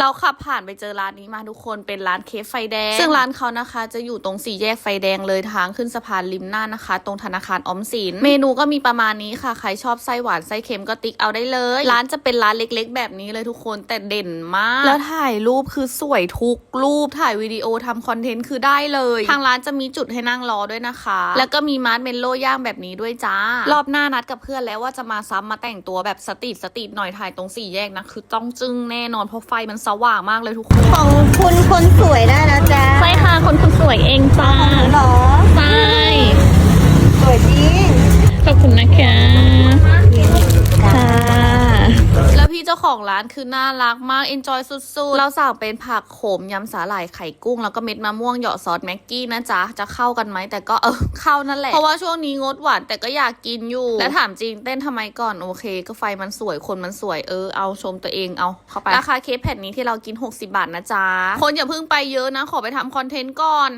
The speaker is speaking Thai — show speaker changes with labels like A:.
A: เราขับผ่านไปเจอร้านนี้มาทุกคนเป็นร้านเคฟไฟแดง ซึ่งร้านเขานะคะ จะอยู่ตรงสี่แยกไฟแดงเลยทางขึ้นสะพานริมหน้านะคะ ตรงธนาคารออมสิน เมนูก็มีประมาณนี้ค่ะ ใครชอบไส้หวานไส้เค็มก็ติ๊กเอาได้เลย ร้านจะเป็นร้านเล็กๆ แบบนี้เลยทุกคนแต่เด่นมาก แล้วถ่ายรูปคือสวยทุกรูปถ่ายวิดีโอทำคอนเทนต์คือได้เลย ทางร้านจะมีจุดให้นั่งรอด้วยนะคะ แล้วก็มีมาร์ทเมลโล่ย่างแบบนี้ด้วยจ้ารอบหน้านัดกับเพื่อนแล้วว่าจะมาซ้ำมาแต่งตัวแบบสตรีทสตรีทหน่อยถ่ายตรงสี่แยกนะคือต้องจึ้งแน่นอนเพราะไฟมันสว่างมากเลยทุกคน
B: ของคุณคนสวยได้แล้วจ้า
C: ใช่ค่ะคนคนสวยเองจ้า
B: หรอ
A: เจ้าของร้านคือน่ารักมากเอนจอยสุดๆ เราสั่งเป็นผักโขมยำสาหร่ายไข่กุ้ง แล้วก็เม็ดมะม่วงเหยาะซอสแม็กกี้นะจ๊ะ จะเข้ากันไหมแต่ก็เออเข้านั่นแหละ เพราะว่าช่วงนี้งดหวานแต่ก็อยากกินอยู่ และถามจริงเต้นทำไมก่อนโอเค ก็ไฟมันสวยคนมันสวยเออเอาชมตัวเองเอาเข้าไปราคาเคปแผ่นนี้ที่เรากิน 60 บาทนะจ๊ะคนอย่าเพิ่งไปเยอะนะขอไปทำคอนเทนต์ก่อน